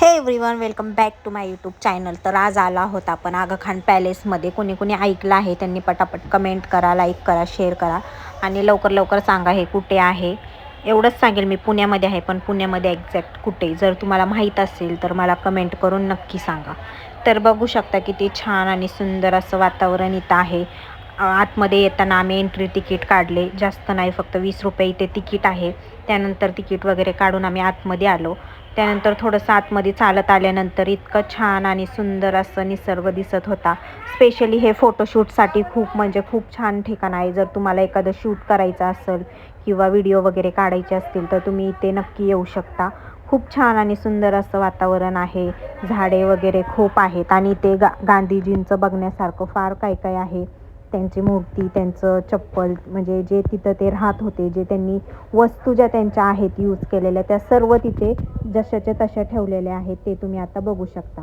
Hey everyone welcome back to my YouTube channel तर आज आला आहोत आपण आगा खान पॅलेसमध्ये कोणी कोणी ऐकलं आहे त्यांनी पटापट कमेंट करा लाईक करा शेअर करा. आणि लवकर लवकर सांगा हे कुठे आहे. एवढंच सांगेल मी पुण्यामध्ये आहे पण पुण्यामध्ये एक्झॅक्ट कुठे जर तुम्हाला माहीत असेल तर मला कमेंट करून नक्की सांगा. तर बघू शकता किती छान आणि सुंदर असं वातावरण इथं आहे. आतमध्ये येताना आम्ही एंट्री तिकीट काढले. जास्त नाही फक्त वीस रुपये इथे तिकीट आहे. त्यानंतर तिकीट वगैरे काढून आम्ही आतमध्ये आलो. त्यानंतर थोडंसं आतमध्ये चालत आल्यानंतर इतकं छान आणि सुंदर असं निसर्ग दिसत होता. स्पेशली हे फोटोशूटसाठी खूप म्हणजे खूप छान ठिकाण आहे. जर तुम्हाला एखादं शूट करायचं असेल किंवा व्हिडिओ वगैरे काढायचे असतील तर तुम्ही इथे नक्की येऊ शकता. खूप छान आणि सुंदर असं वातावरण आहे. झाडे वगैरे खूप आहेत आणि ते गा गांधीजींचं बघण्यासारखं फार काय काय आहे. त्यांची मूर्ती त्यांचं चप्पल म्हणजे जे तिथं ते राहत होते जे त्यांनी वस्तू ज्या त्यांच्या आहेत यूज केलेल्या त्या सर्व तिथे जशाच्या तशा ठेवलेल्या आहेत ते तुम्ही आता बघू शकता.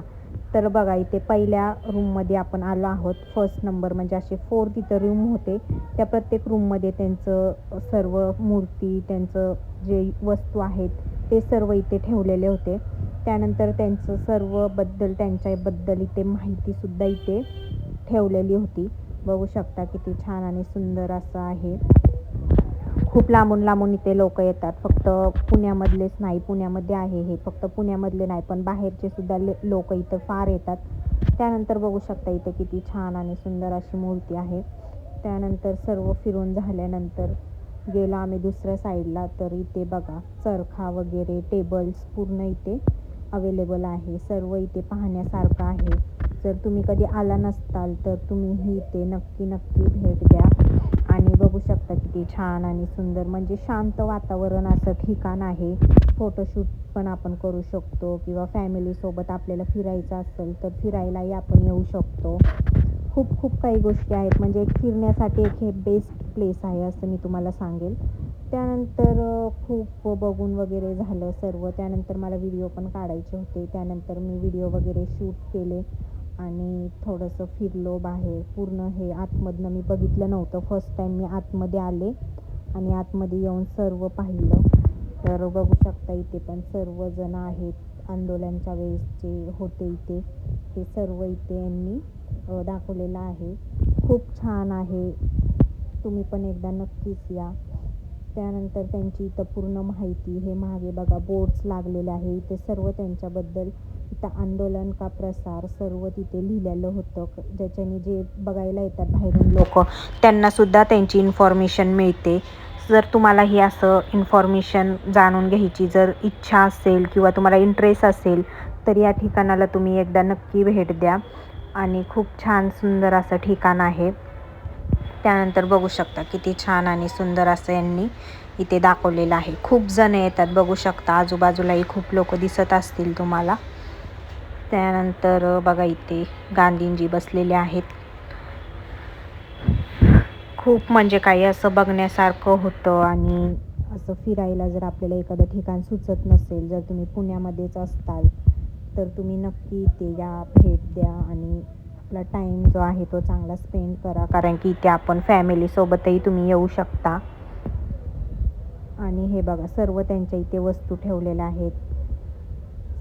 तर बघा इथे पहिल्या रूममध्ये आपण आलो आहोत. फर्स्ट नंबर म्हणजे असे फोर तिथं रूम होते. त्या प्रत्येक रूममध्ये त्यांचं सर्व मूर्ती त्यांचं जे वस्तू आहेत ते सर्व इथे ठेवलेले होते. त्यानंतर त्यांचं सर्वबद्दल त्यांच्याबद्दल इथे माहितीसुद्धा इथे ठेवलेली होती. बघू शकता किती छान आणि सुंदर असं आहे. खूप लांबून लांबून इथे लोक येतात. फक्त पुण्यामधलेच नाही पुण्यामध्ये आहे हे. फक्त पुण्यामधले नाही पण बाहेरचे सुद्धा लोक इथं फार येतात. त्यानंतर बघू शकता इथे किती छान आणि सुंदर अशी मूर्ती आहे. त्यानंतर सर्व फिरून झाल्यानंतर गेलो आम्ही दुसऱ्या साईडला तर इथे बघा चरखा वगैरे टेबल्स पूर्ण इथे अवेलेबल आहे. सर्व इथे पाहण्यासारखं आहे. जर तुम्ही कधी आला नसताल तर तुम्ही इथे नक्की नक्की भेट द्या. आणि बघू शकता किती छान आणि सुंदर म्हणजे शांत वातावरण असं ठिकाण आहे. फोटोशूट पण आपण करू शकतो किंवा फॅमिलीसोबत आपल्याला फिरायचं असेल तर फिरायलाही आपण येऊ शकतो. खूप खूप काही गोष्टी आहेत. म्हणजे एक फिरण्यासाठी एक हे बेस्ट प्लेस आहे असं मी तुम्हाला सांगेल. त्यानंतर खूप बघून वगैरे झालं सर्व. त्यानंतर मला व्हिडिओ पण काढायचे होते. त्यानंतर मी व्हिडिओ वगैरे शूट केले. आणि थोडंसं फिरलो बाहेर. पूर्ण हे आतमधनं मी बघितलं नव्हतं. फर्स्ट टाईम मी आतमध्ये आले आणि आतमध्ये येऊन सर्व पाहिलं. तर बघू शकता इथे पण सर्वजण आहेत. आंदोलनच्या वेळेस जे होते इथे. ते सर्व इथे यांनी दाखवलेलं आहे. खूप छान आहे. तुम्ही पण एकदा नक्कीच या. त्यानंतर त्यांची इथं पूर्ण माहिती हे मागे बघा बोर्ड्स लागलेले आहे. इथे सर्व त्यांच्याबद्दल इथं आंदोलन का प्रसार सर्व तिथे लिहिलेलं होतं. ज्याच्याने जे बघायला येतात बाहेरून लोक त्यांनासुद्धा त्यांची इन्फॉर्मेशन मिळते. जर तुम्हाला ही असं इन्फॉर्मेशन जाणून घ्यायची जर इच्छा असेल किंवा तुम्हाला इंटरेस्ट असेल तर या ठिकाणाला तुम्ही एकदा नक्की भेट द्या. आणि खूप छान सुंदर असं ठिकाण आहे. त्यानंतर बघू शकता किती छान आणि सुंदर असं यांनी इथे दाखवलेलं आहे. खूप जण येतात बघू शकता. आजूबाजूलाही खूप लोक दिसत असतील तुम्हाला. त्यानंतर बघा इथे गांधींजी बसलेले आहेत. खूप म्हणजे काही असं बघण्यासारखं होतं आणि असं फिरायला जर आपल्याला एखादं ठिकाण सुचत नसेल जर तुम्ही पुण्यामध्येच असताल तर तुम्ही नक्की इथे या भेट द्या आणि आपला टाईम जो आहे तो चांगला स्पेंड करा. कारण की इथे आपण फॅमिलीसोबतही तुम्ही येऊ शकता. आणि हे बघा सर्व त्यांच्या इथे वस्तू ठेवलेल्या आहेत.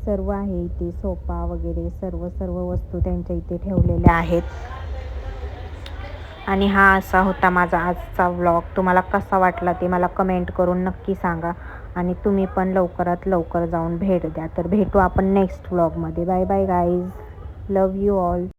सर्व आहे इथे सोफा वगैरे सर्व सर्व वस्तू त्यांच्या इथे ठेवलेल्या आहेत. आणि हा असा होता माझा आजचा व्लॉग तुम्हाला कसा वाटला ते मला कमेंट करून नक्की सांगा. आणि तुम्ही पण लवकरात लवकर जाऊन भेट द्या. तर भेटू आपण next व्लॉगमध्ये bye bye guys love you all